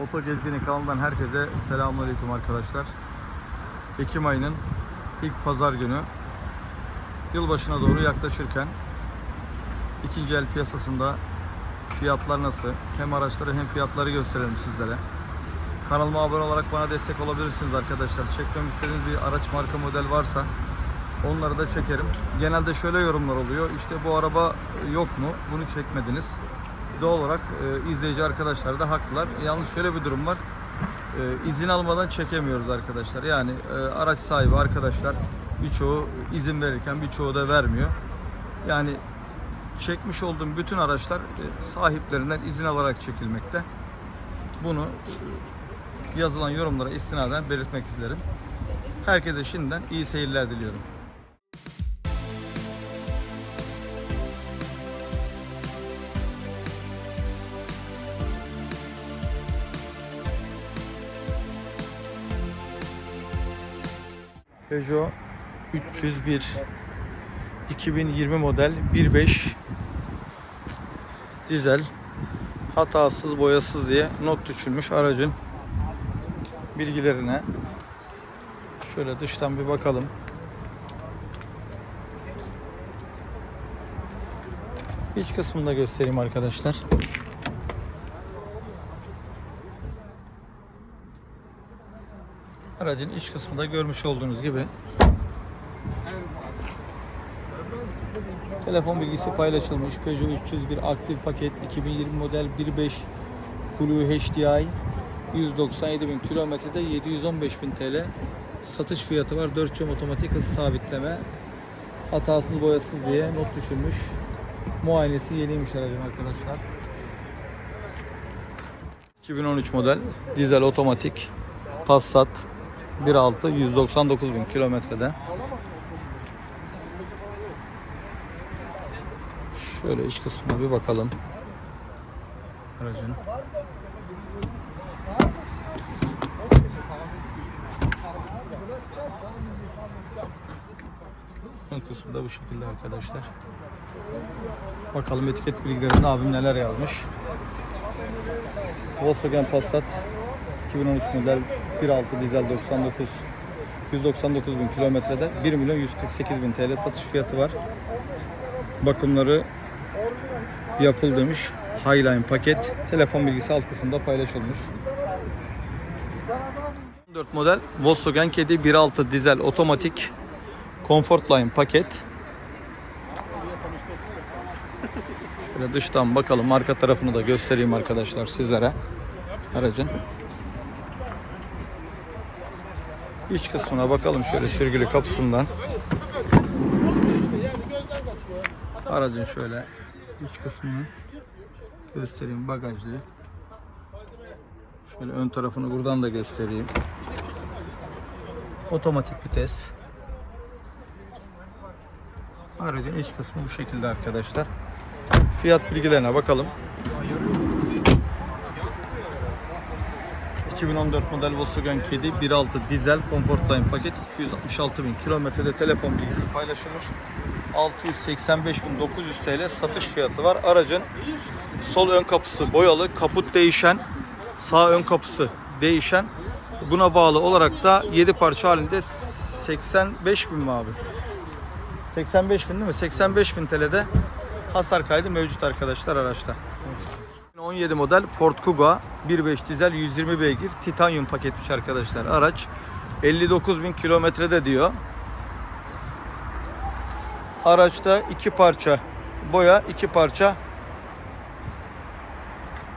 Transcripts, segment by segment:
Oto Gezgini kanalından herkese selamünaleyküm arkadaşlar. Ekim ayının ilk pazar günü yılbaşına doğru yaklaşırken ikinci el piyasasında fiyatlar nasıl? Hem araçları hem fiyatları gösterelim sizlere. Kanalıma abone olarak bana destek olabilirsiniz arkadaşlar. Çekmemi istediğiniz bir araç marka model varsa onları da çekerim. Genelde şöyle yorumlar oluyor. İşte bu araba yok mu? Bunu çekmediniz. Doğal olarak e, izleyici arkadaşlar da haklılar. Yalnız şöyle bir durum var. E, izin almadan çekemiyoruz arkadaşlar. Yani e, araç sahibi arkadaşlar birçoğu izin verirken birçoğu da vermiyor. Yani çekmiş olduğum bütün araçlar e, sahiplerinden izin alarak çekilmekte. Bunu e, yazılan yorumlara istinaden belirtmek isterim. Herkese şimdiden iyi seyirler diliyorum. Peugeot 301 2020 model 1.5 dizel hatasız boyasız diye not düşülmüş aracın bilgilerine şöyle dıştan bir bakalım. İç kısmını da göstereyim arkadaşlar. Aracın iç kısmında görmüş olduğunuz gibi telefon bilgisi paylaşılmış. Peugeot 301 aktif paket 2020 model 1.5 Blue HDI 197 bin kilometrede 715 bin TL satış fiyatı var. 4 cam otomatik hız sabitleme hatasız boyasız diye not düşülmüş. Muayenesi yeniymiş aracın arkadaşlar. 2013 model dizel otomatik Passat 1.6 199 bin kilometrede. Şöyle iç kısmına bir bakalım. Aracın. Ön kısmı da bu şekilde arkadaşlar. Bakalım etiket bilgilerinde abim neler yazmış. Volkswagen Passat 2013 model 1.6 dizel 99 199 bin kilometrede 1 milyon 148 bin TL satış fiyatı var. Bakımları yapıldıymış. Highline paket. Telefon bilgisi alt kısımda paylaşılmış. 4 model Volkswagen Kedi 1.6 dizel otomatik Comfortline paket. Şöyle dıştan bakalım. Arka tarafını da göstereyim arkadaşlar sizlere. Aracın. İç kısmına bakalım şöyle sürgülü kapısından. Aracın şöyle iç kısmını göstereyim bagajlı. Şöyle ön tarafını buradan da göstereyim. Otomatik vites. Aracın iç kısmı bu şekilde arkadaşlar. Fiyat bilgilerine bakalım. 2014 model Volkswagen Kedi 1.6 dizel Comfortline paket 266 bin kilometrede telefon bilgisi paylaşılmış. 685.900 TL satış fiyatı var. Aracın sol ön kapısı boyalı, kaput değişen, sağ ön kapısı değişen. Buna bağlı olarak da 7 parça halinde 85 bin mi abi? 85 bin değil mi? 85 bin TL'de hasar kaydı mevcut arkadaşlar araçta. 17 model Ford Kuga 1.5 dizel 120 beygir titanyum paketmiş arkadaşlar araç. 59 bin kilometrede diyor. Araçta iki parça boya iki parça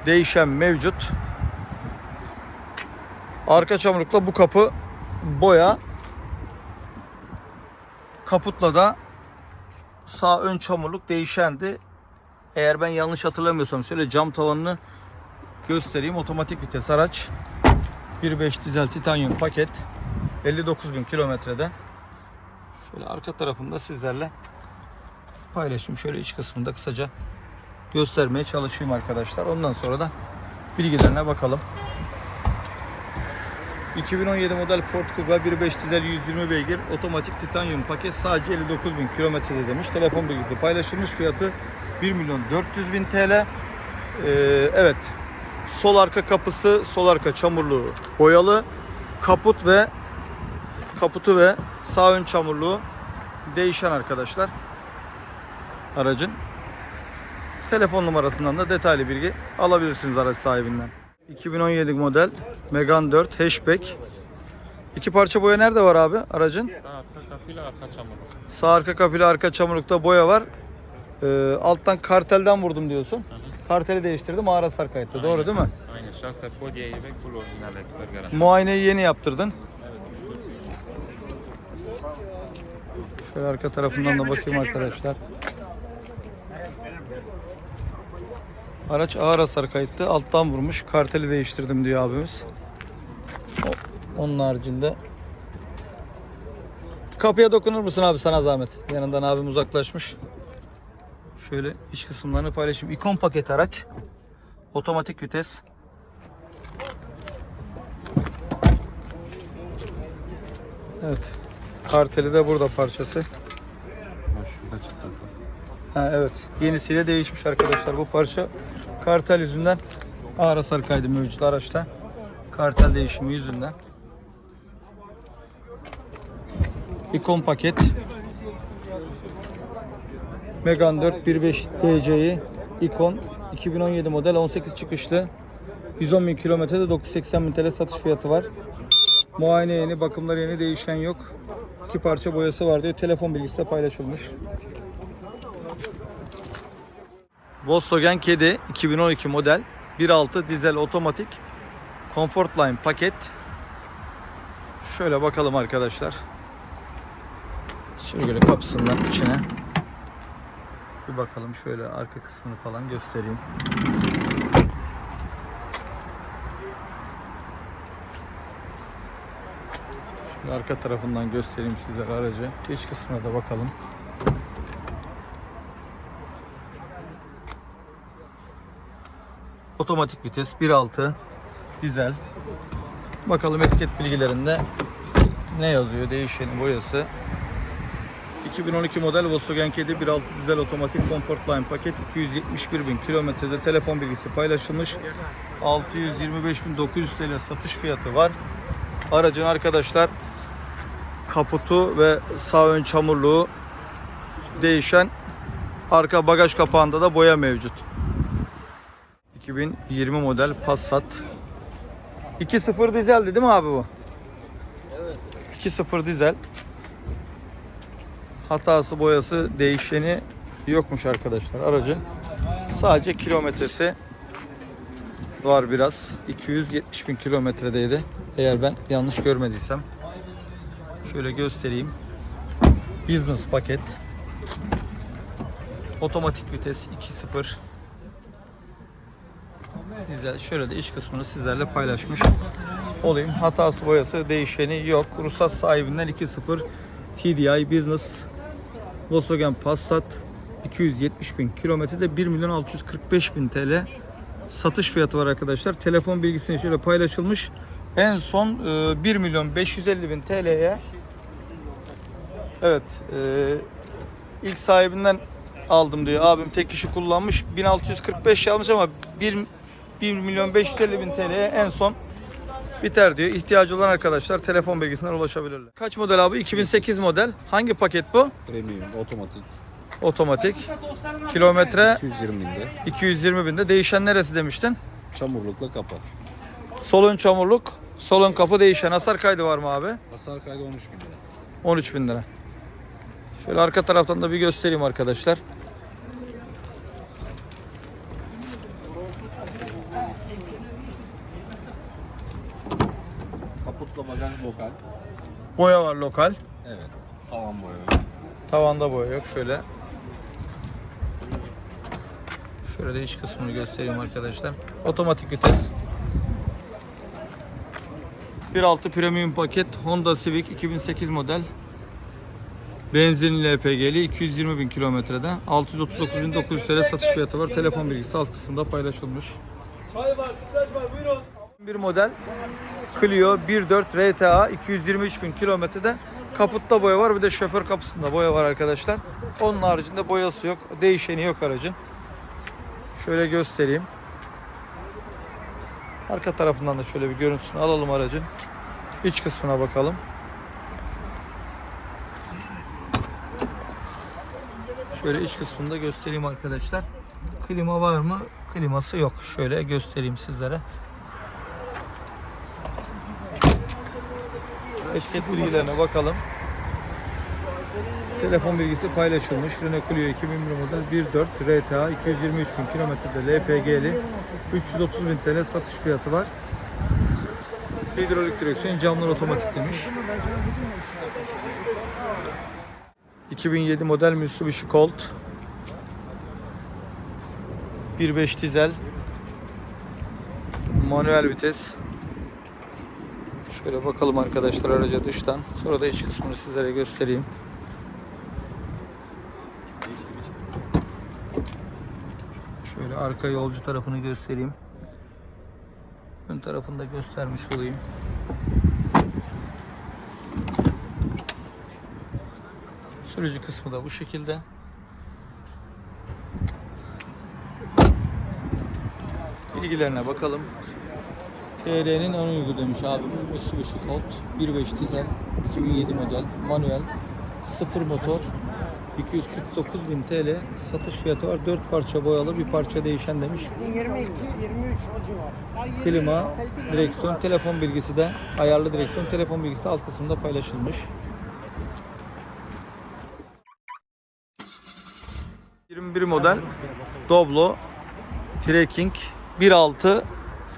değişen mevcut. Arka çamurlukla bu kapı boya. Kaputla da sağ ön çamurluk değişendi eğer ben yanlış hatırlamıyorsam şöyle cam tavanını göstereyim. Otomatik vites araç. 1.5 dizel titanyum paket. 59 bin kilometrede. Şöyle arka tarafında sizlerle paylaşayım. Şöyle iç kısmında kısaca göstermeye çalışayım arkadaşlar. Ondan sonra da bilgilerine bakalım. 2017 model Ford Kuga 1.5 dizel 120 beygir otomatik titanyum paket sadece 59 bin kilometrede demiş. Telefon bilgisi paylaşılmış fiyatı 1 milyon 400 bin TL. Ee, evet Sol arka kapısı, sol arka çamurluğu boyalı. Kaput ve kaputu ve sağ ön çamurluğu değişen arkadaşlar. Aracın. Telefon numarasından da detaylı bilgi alabilirsiniz araç sahibinden. 2017 model Megane 4 hatchback. İki parça boya nerede var abi aracın? Sağ arka kapıyla arka çamurluk. Sağ arka kapıyla arka çamurlukta boya var. Ee, alttan kartelden vurdum diyorsun. Karteli değiştirdim ağır hasar kayıttı. Doğru değil mi? Aynen şahset body ve full orijinal ekler garanti. Muayeneyi yeni yaptırdın. Şöyle arka tarafından da bakayım arkadaşlar. Araç ağır hasar kayıttı. Alttan vurmuş. Karteli değiştirdim diyor abimiz. Onun haricinde Kapıya dokunur musun abi sana zahmet? Yanından abim uzaklaşmış. Şöyle iç kısımlarını paylaşayım. İkon paket araç. Otomatik vites. Evet. Karteli de burada parçası. Ha, evet. Yenisiyle değişmiş arkadaşlar. Bu parça kartel yüzünden ağır hasar kaydı mevcut araçta. Kartel değişimi yüzünden. İkon paket. Megane 4 1.5 DC'yi ikon 2017 model 18 çıkışlı 110 bin kilometrede 980 bin TL satış fiyatı var. Muayene yeni, bakımları yeni, değişen yok. İki parça boyası var diyor. Telefon bilgisi de paylaşılmış. Volkswagen Kedi 2012 model 1.6 dizel otomatik Comfortline paket. Şöyle bakalım arkadaşlar. Şöyle kapısından içine. Bir bakalım şöyle arka kısmını falan göstereyim. Şöyle arka tarafından göstereyim sizlere aracı. İç kısmına da bakalım. Otomatik vites 1.6 dizel. Bakalım etiket bilgilerinde ne yazıyor? Değişeni boyası. 2012 model Volkswagen Kedi 1.6 dizel otomatik Comfortline paket 271 bin kilometrede telefon bilgisi paylaşılmış. 625.900 TL satış fiyatı var. Aracın arkadaşlar kaputu ve sağ ön çamurluğu değişen arka bagaj kapağında da boya mevcut. 2020 model Passat. 2.0 dizeldi değil mi abi bu? Evet. 2.0 dizel. Hatası boyası değişeni yokmuş arkadaşlar aracın. Sadece kilometresi var biraz. 270 bin kilometredeydi. Eğer ben yanlış görmediysem. Şöyle göstereyim. Business paket. Otomatik vites 2.0. Şöyle de iç kısmını sizlerle paylaşmış olayım. Hatası boyası değişeni yok. Ruhsat sahibinden 2.0 TDI Business Volkswagen Passat 270 bin kilometrede 1 milyon 645 bin TL satış fiyatı var arkadaşlar. Telefon bilgisini şöyle paylaşılmış. En son e, 1 milyon 550 bin TL'ye Evet e, ilk sahibinden aldım diyor. Abim tek kişi kullanmış. 1645 almış ama 1, 1 milyon 550 bin TL'ye en son biter diyor. İhtiyacı olan arkadaşlar telefon bilgisinden ulaşabilirler. Kaç model abi? 2008 model. Hangi paket bu? Premium otomatik Otomatik. Kilometre 220 binde 220 binde. Değişen neresi demiştin? çamurlukla kapa. Sol ön çamurluk, sol ön kapı değişen. Hasar kaydı var mı abi? Hasar kaydı 13 bin lira. 13 bin lira. Şöyle arka taraftan da bir göstereyim arkadaşlar. Kaputla bagaj lokal. Boya var lokal. Evet. Tavan boya. Tavanda boya yok. Şöyle. Şöyle de iç kısmını göstereyim arkadaşlar. Otomatik vites. 1.6 premium paket Honda Civic 2008 model. Benzinli LPG'li 220 bin kilometrede 639.900 TL satış fiyatı var. Telefon bilgisi alt kısımda paylaşılmış. Bir model Clio 1.4 RTA 223 bin kilometrede kaputta boya var bir de şoför kapısında boya var arkadaşlar. Onun haricinde boyası yok. Değişeni yok aracın. Şöyle göstereyim. Arka tarafından da şöyle bir görüntüsünü alalım aracın. İç kısmına bakalım. Şöyle iç kısmını da göstereyim arkadaşlar. Klima var mı? Kliması yok. Şöyle göstereyim sizlere. Etiket bilgilerine bakalım. Telefon bilgisi paylaşılmış. Renault Clio 2001 model 1.4 RTA 223 bin kilometrede LPG'li 330 bin TL satış fiyatı var. Hidrolik direksiyon camlar otomatik demiş. 2007 model Mitsubishi Colt 1.5 dizel manuel vites Şöyle bakalım arkadaşlar araca dıştan. Sonra da iç kısmını sizlere göstereyim. Şöyle arka yolcu tarafını göstereyim. Ön tarafını da göstermiş olayım. Sürücü kısmı da bu şekilde. Bilgilerine bakalım. TR'nin ön uygu demiş abimiz. Mitsubishi Colt 1.5 dizel 2007 model manuel 0 motor 249 bin TL satış fiyatı var. 4 parça boyalı bir parça değişen demiş. 22, 23 o civar. Klima, direksiyon, telefon bilgisi de ayarlı direksiyon, telefon bilgisi de alt kısımda paylaşılmış. 21 model Doblo Trekking 1.6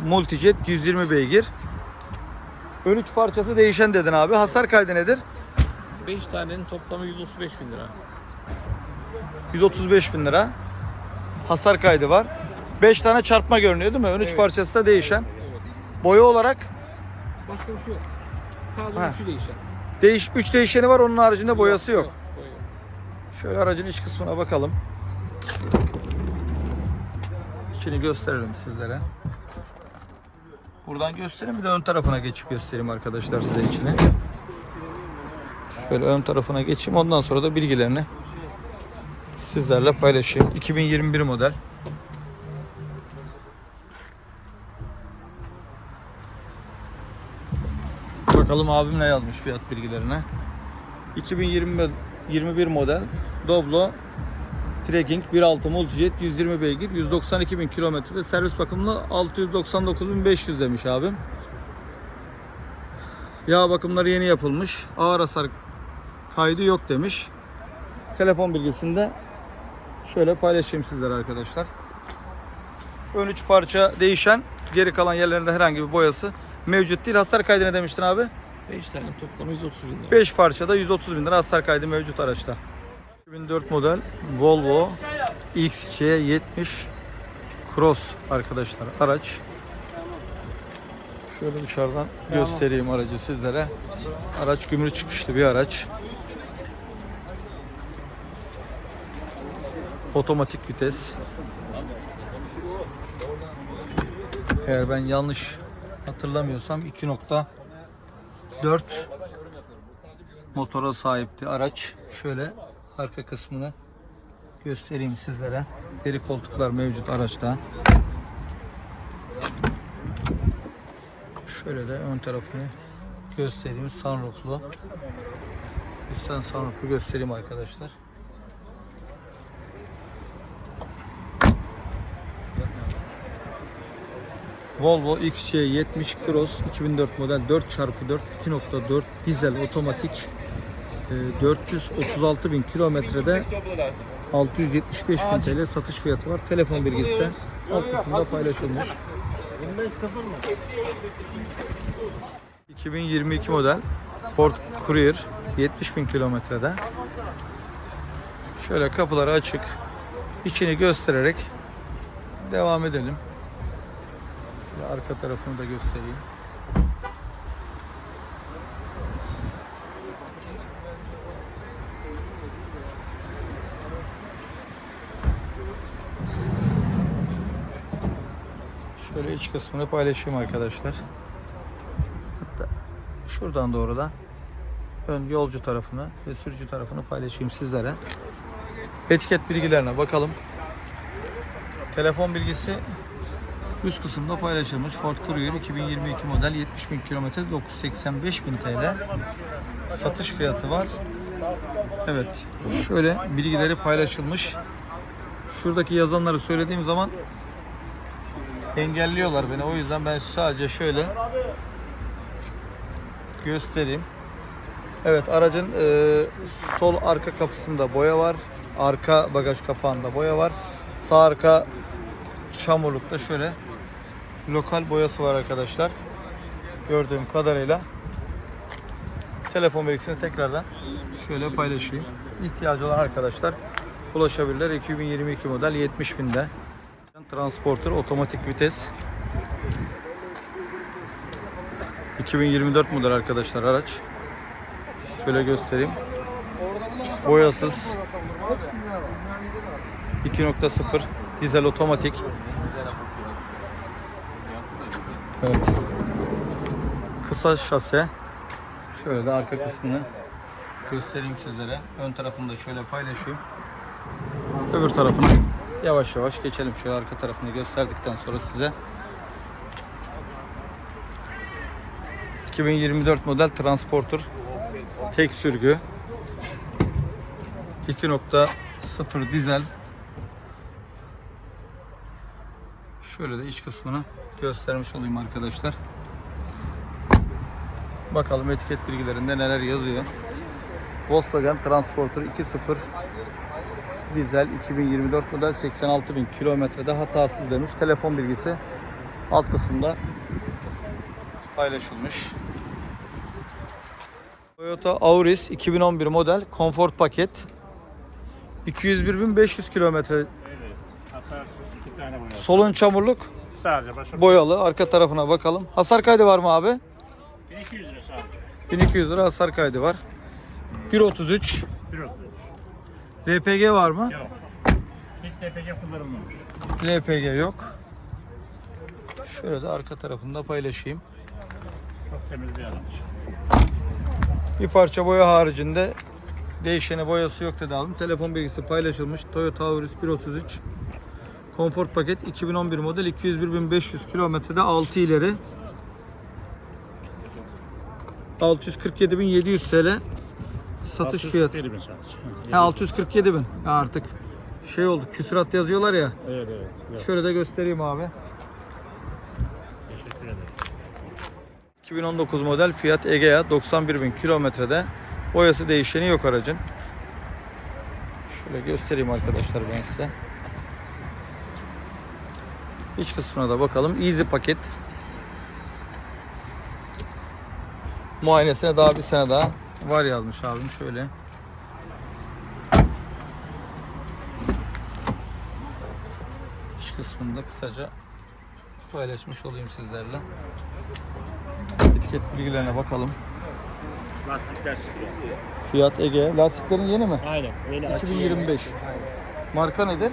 Multijet 120 beygir. Ön üç parçası değişen dedin abi. Hasar kaydı nedir? 5 tanenin toplamı 135 bin lira. 135 bin lira. Hasar kaydı var. 5 tane çarpma görünüyor değil mi? Ön üç Evet. parçası da değişen. Boya olarak Başka bir şey yok. Sadece üçü değişen. değiş 3 değişeni var onun haricinde boyası yok. boya yok. Şöyle aracın iç kısmına bakalım. İçini gösterelim sizlere. Buradan göstereyim bir de ön tarafına geçip göstereyim arkadaşlar size içini. Şöyle ön tarafına geçeyim ondan sonra da bilgilerini sizlerle paylaşayım. 2021 model. Bakalım abim ne yazmış fiyat bilgilerine. 2020 21 model Doblo Trekking 1.6 Multijet 120 beygir 192 bin kilometrede servis bakımını 699.500 demiş abim. Yağ bakımları yeni yapılmış. Ağır hasar kaydı yok demiş. Telefon bilgisinde şöyle paylaşayım sizlere arkadaşlar. Ön 3 parça değişen geri kalan yerlerinde herhangi bir boyası mevcut değil. Hasar kaydı ne demiştin abi? 5 tanenin toplamı 130 bin lira. 5 parçada 130 bin lira hasar kaydı mevcut araçta. 2004 model Volvo XC70 Cross arkadaşlar araç. Şöyle dışarıdan göstereyim aracı sizlere. Araç gümrük çıkışlı bir araç. Otomatik vites. Eğer ben yanlış hatırlamıyorsam 2.4 motora sahipti araç. Şöyle arka kısmını göstereyim sizlere. Deri koltuklar mevcut araçta. Şöyle de ön tarafını göstereyim. Sunrooflu. Üstten sunroofu göstereyim arkadaşlar. Volvo XC70 Cross 2004 model 4x4 2.4 dizel otomatik 436 bin kilometrede 675 bin TL satış fiyatı var. Telefon bilgisi de alt kısımda paylaşılmış. 2022 model Ford Courier 70 bin kilometrede. Şöyle kapıları açık. içini göstererek devam edelim. Arka tarafını da göstereyim. Şöyle iç kısmını paylaşayım arkadaşlar. Hatta şuradan doğru da ön yolcu tarafını ve sürücü tarafını paylaşayım sizlere. Etiket bilgilerine bakalım. Telefon bilgisi Üst kısımda paylaşılmış Ford Courier 2022 model 70 bin kilometre 985 bin TL satış fiyatı var. Evet. Şöyle bilgileri paylaşılmış. Şuradaki yazanları söylediğim zaman engelliyorlar beni. O yüzden ben sadece şöyle göstereyim. Evet aracın e, sol arka kapısında boya var. Arka bagaj kapağında boya var. Sağ arka çamurlukta şöyle lokal boyası var arkadaşlar. Gördüğüm kadarıyla. Telefon bilgisini tekrardan şöyle paylaşayım. İhtiyacı olan arkadaşlar ulaşabilirler. 2022 model 70 binde. Transporter otomatik vites. 2024 model arkadaşlar araç. Şöyle göstereyim. Boyasız. 2.0 dizel otomatik. Evet. Kısa şase. Şöyle de arka kısmını göstereyim sizlere. Ön tarafını da şöyle paylaşayım. Öbür tarafına yavaş yavaş geçelim. Şöyle arka tarafını gösterdikten sonra size 2024 model Transporter tek sürgü 2.0 dizel Şöyle de iç kısmını göstermiş olayım arkadaşlar. Bakalım etiket bilgilerinde neler yazıyor. Volkswagen Transporter 2.0 dizel 2024 model 86 bin kilometrede hatasız demiş. Telefon bilgisi alt kısımda paylaşılmış. Toyota Auris 2011 model konfor paket 201.500 kilometre solun çamurluk Sadece başa boyalı arka tarafına bakalım. Hasar kaydı var mı abi? 1200 lira sadece. 1200 lira hasar kaydı var. 1.33 1.33. LPG var mı? Yok. Hiç DPG kullanılmamış. LPG yok. Şöyle de arka tarafında paylaşayım. Çok temiz bir araç. Bir parça boya haricinde değişeni boyası yok dedi abim. Telefon bilgisi paylaşılmış. Toyota Auris 1.33 Comfort paket 2011 model 201.500 kilometrede 6 ileri 647.700 TL satış fiyatı. 647 bin sadece. He 647 bin. Ya artık şey oldu küsurat yazıyorlar ya. Evet evet. Yok. Şöyle de göstereyim abi. Teşekkür ederim. 2019 model Fiat Egea 91 bin kilometrede. Boyası değişeni yok aracın. Şöyle göstereyim arkadaşlar ben size. İç kısmına da bakalım. Easy paket. Muayenesine daha bir sene daha var yazmış abim şöyle. İç kısmını da kısaca paylaşmış olayım sizlerle. Etiket bilgilerine bakalım. Lastikler sıfır. Fiat Ege. Lastiklerin yeni mi? Aynen. Öyle 2025. Marka nedir?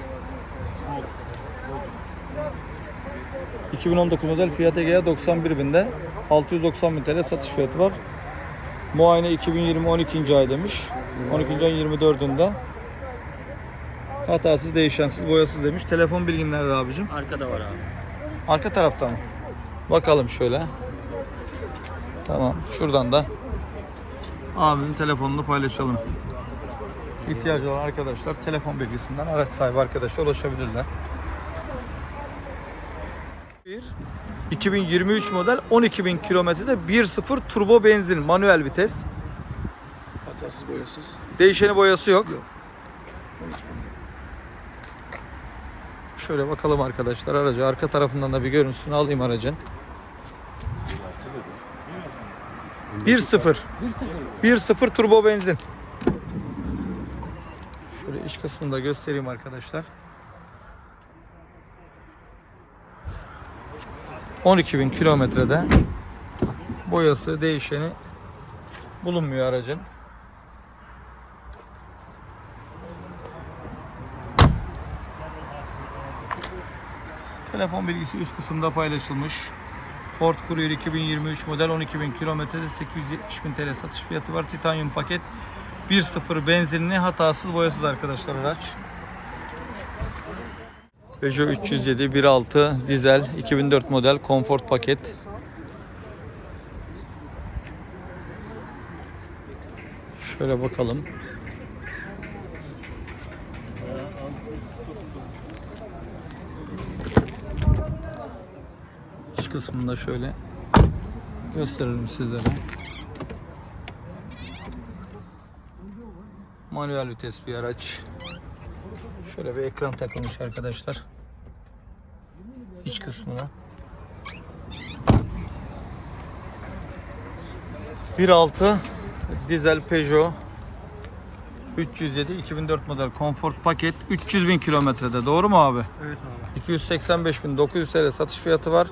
2019 model Fiat Egea 91 binde 690 bin TL satış fiyatı var. Muayene 2020 12. ay demiş. 12. ayın 24'ünde. Hatasız, değişensiz, boyasız demiş. Telefon bilgin nerede abicim? Arkada var abi. Arka tarafta mı? Bakalım şöyle. Tamam. Şuradan da abinin telefonunu paylaşalım. İhtiyacı olan arkadaşlar telefon bilgisinden araç sahibi arkadaşa ulaşabilirler. Bir 2023 model 12.000 kilometrede 1.0 turbo benzin manuel vites. Hatasız boyasız. Değişeni boyası yok. Şöyle bakalım arkadaşlar aracı arka tarafından da bir görüntüsünü alayım aracın. 1.0 1.0 turbo benzin. Şöyle iç kısmını da göstereyim arkadaşlar. 12.000 kilometrede boyası değişeni bulunmuyor aracın. Telefon bilgisi üst kısımda paylaşılmış. Ford Courier 2023 model 12.000 kilometrede 870.000 TL satış fiyatı var. Titanium paket 1.0 benzinli hatasız boyasız arkadaşlar araç. Peugeot 307 1.6 dizel 2004 model konfort paket. Şöyle bakalım. İç kısmında şöyle gösterelim sizlere. Manuel vites bir araç. Şöyle bir ekran takılmış arkadaşlar. İç kısmına. 1.6 dizel Peugeot 307 2004 model konfort paket 300 bin kilometrede doğru mu abi? Evet abi. 285 bin 900 TL satış fiyatı var.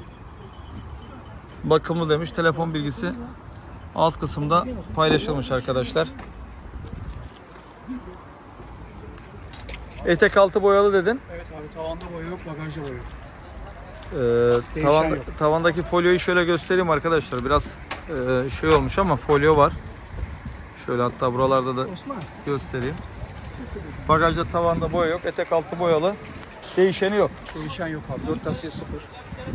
Bakımlı demiş. Telefon bilgisi alt kısımda paylaşılmış arkadaşlar. Etek altı boyalı dedin. Evet abi tavanda boya yok, bagajda boya yok. Ee, Değişen tavan, yok. tavandaki folyoyu şöyle göstereyim arkadaşlar. Biraz e, şey olmuş ama folyo var. Şöyle hatta buralarda da Osman. göstereyim. Bagajda tavanda boya yok. Etek altı boyalı. Değişeni yok. Değişen yok abi. 4 tasiye 0.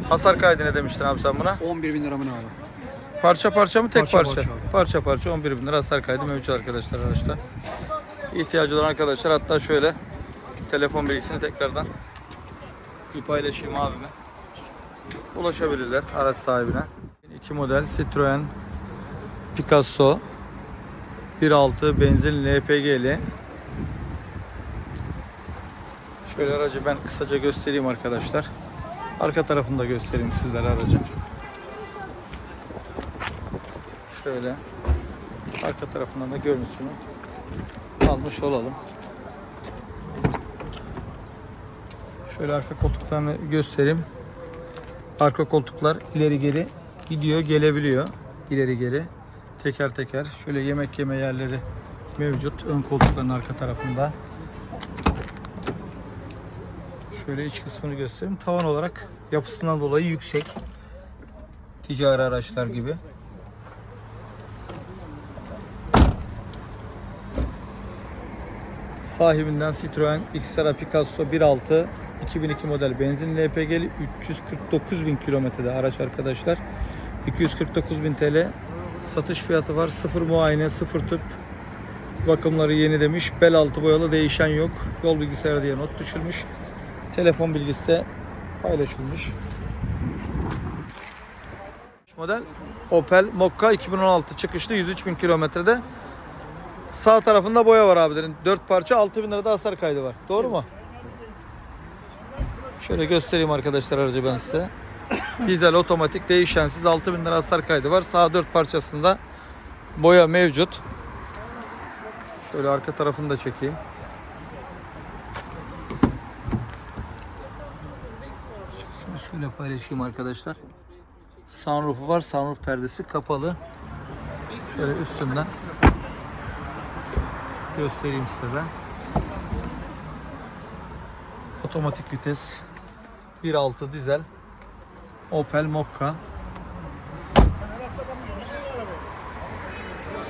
Hasar kaydı ne demiştin abi sen buna? 11 bin lira mı ne abi? Parça parça mı tek Parça parça? parça Parça parça, 11 bin lira hasar kaydı mevcut arkadaşlar araçta. İhtiyacı olan arkadaşlar hatta şöyle telefon bilgisini tekrardan bir paylaşayım abime. Ulaşabilirler araç sahibine. İki model Citroen Picasso 1.6 benzin LPG'li. Şöyle aracı ben kısaca göstereyim arkadaşlar. Arka tarafını da göstereyim sizlere aracın. Şöyle arka tarafından da görüntüsünü almış olalım. Şöyle arka koltuklarını göstereyim. Arka koltuklar ileri geri gidiyor, gelebiliyor. İleri geri. Teker teker. Şöyle yemek yeme yerleri mevcut. Ön koltukların arka tarafında. Şöyle iç kısmını göstereyim. Tavan olarak yapısından dolayı yüksek. Ticari araçlar gibi. Sahibinden Citroen Xterra Picasso 1.6 2002 model benzin LPG'li 349 bin kilometrede araç arkadaşlar. 249 bin TL satış fiyatı var. Sıfır muayene, sıfır tüp. Bakımları yeni demiş. Bel altı boyalı değişen yok. Yol bilgisayarı diye not düşülmüş. Telefon bilgisi de paylaşılmış. Model Opel Mokka 2016 çıkışlı 103 bin kilometrede. Sağ tarafında boya var abilerin. 4 parça 6 bin lirada hasar kaydı var. Doğru mu? Şöyle göstereyim arkadaşlar aracı ben size. Dizel otomatik değişensiz 6 bin lira hasar kaydı var. Sağ 4 parçasında boya mevcut. Şöyle arka tarafını da çekeyim. Şöyle paylaşayım arkadaşlar. Sunroof'u var. Sunroof perdesi kapalı. Şöyle üstünden göstereyim size de. Otomatik vites 1.6 dizel Opel Mokka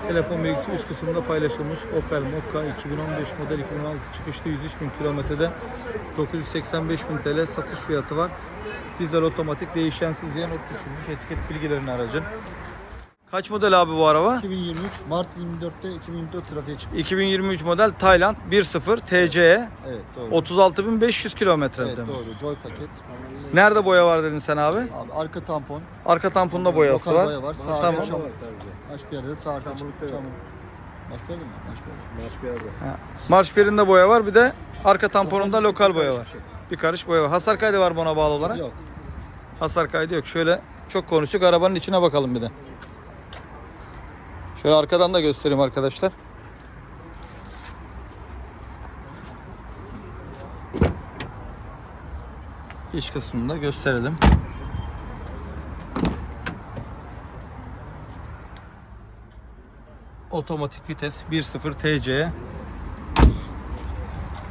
Telefon bilgisi üst kısımda paylaşılmış Opel Mokka 2015 model 2016 çıkışlı 103 bin kilometrede 985 bin TL satış fiyatı var. Dizel otomatik değişensiz diye not düşülmüş etiket bilgilerini aracın. Kaç model abi bu araba? 2023 Mart 24'te 2024 trafiğe çıktı. 2023 model Tayland 1.0 TCE Evet doğru. 36.500 kilometre. evet doğru. Joy paket. Nerede boya var dedin sen abi? Abi arka tampon. Arka tamponda boyası lokal var. boya var. Sağ Tamam. çamur. Baş bir yerde de sağ arka çamur. Çamur. Baş bir yerde mi? Baş bir yerde. Marş birinde boya var bir de arka tamponunda lokal boya var. Bir karış boya var. Hasar kaydı var mı ona bağlı olarak? Yok. Hasar kaydı yok. Şöyle çok konuştuk. Arabanın içine bakalım bir de. Şöyle arkadan da göstereyim arkadaşlar. İç kısmını da gösterelim. Otomatik vites 1.0 TC.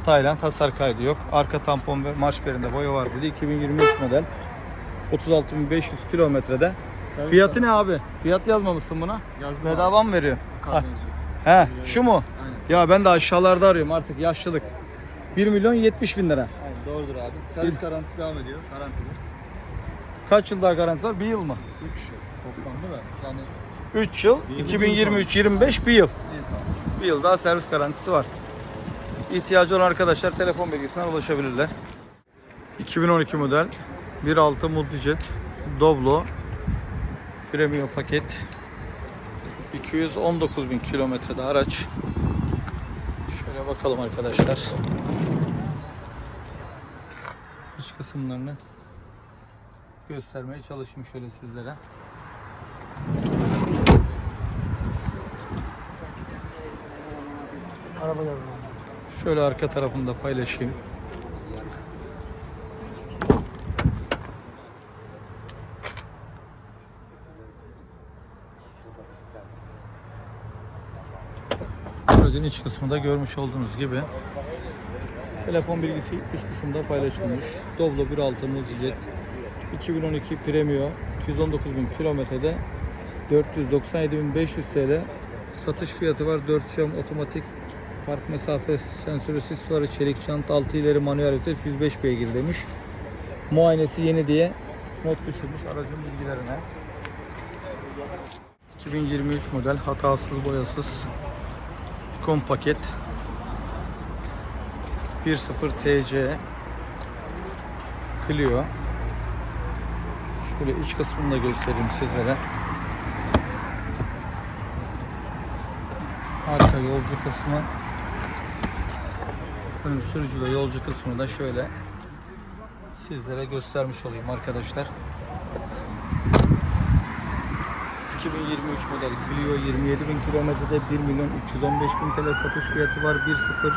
Tayland hasar kaydı yok. Arka tampon ve marş berinde boya var dedi. 2023 model. 36.500 kilometrede. Fiyatı ne abi? Fiyat yazmamışsın buna. Yazdım Bedava mı veriyor? Karne yazıyor. He, şu mu? Aynen. Ya ben de aşağılarda arıyorum artık yaşlılık. 1 milyon 70 bin lira. Aynen. Doğrudur abi. Servis garantisi devam ediyor. Garantili. Kaç yıl daha garantisi var? Bir yıl mı? 3 yıl toplamda da. Yani 3 yıl. 2023-25 bir yıl. Bir yıl daha servis garantisi var. İhtiyacı olan arkadaşlar telefon bilgisinden ulaşabilirler. 2012 model 1.6 Multijet Doblo Premium paket 219 bin kilometrede araç. Şöyle bakalım arkadaşlar. İç kısımlarını göstermeye çalışayım şöyle sizlere. Şöyle arka tarafını da paylaşayım. Aracın iç kısmında görmüş olduğunuz gibi telefon bilgisi üst kısımda paylaşılmış. Doblo 1.6 Multijet 2012 Premio 219.000 kilometrede 497.500 TL satış fiyatı var. 4 şam otomatik park mesafe sensörü sis farı çelik çanta 6 ileri manuel vites 105 beygir demiş. Muayenesi yeni diye not düşürmüş aracın bilgilerine. 2023 model hatasız boyasız ikon paket 1.0 TC Clio Şöyle iç kısmını da göstereyim sizlere. Arka yolcu kısmı. Ön sürücü ve yolcu kısmını da şöyle sizlere göstermiş olayım arkadaşlar. 2023 model Clio 27 bin kilometrede 1 milyon 315 bin TL satış fiyatı var. 1.0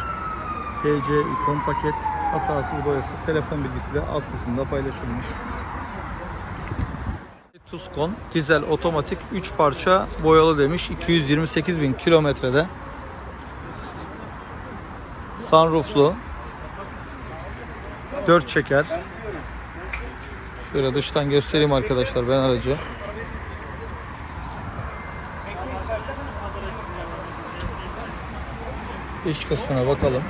TC ikon paket hatasız boyasız telefon bilgisi de alt kısımda paylaşılmış. Tucson dizel otomatik 3 parça boyalı demiş. 228 bin kilometrede. Sunrooflu. 4 çeker. Şöyle dıştan göstereyim arkadaşlar ben aracı iç kısmına bakalım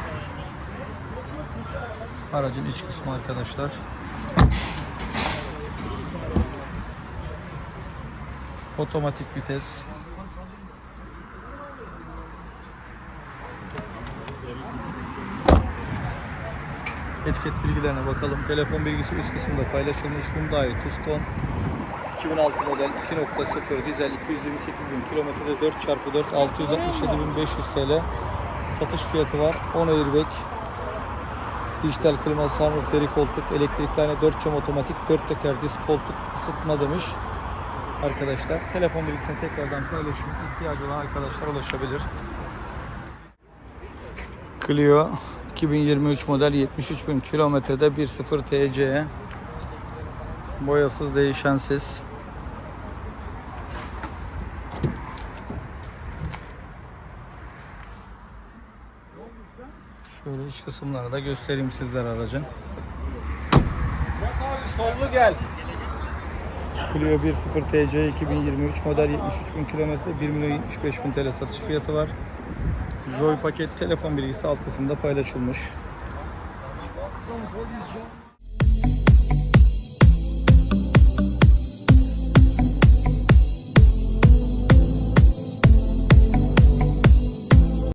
aracın iç kısmı arkadaşlar otomatik vites etiket bilgilerine bakalım. Telefon bilgisi üst kısımda paylaşılmış. Hyundai Tucson 2006 model 2.0 dizel 228 bin kilometrede 4x4 667.500 TL satış fiyatı var. 10 airbag dijital klima, sunroof, deri koltuk, elektrikli hani 4 cam otomatik, 4 teker disk koltuk ısıtma demiş arkadaşlar. Telefon bilgisini tekrardan paylaşın. İhtiyacı olan arkadaşlar ulaşabilir. Clio 2023 model 73 bin kilometrede 1.0 TC boyasız değişensiz Kısımları da göstereyim sizlere aracın. Sollu gel. Clio 1.0 TC 2023 model 73 bin kilometre 1 milyon 75 bin TL satış fiyatı var. Joy paket telefon bilgisi alt kısımda paylaşılmış.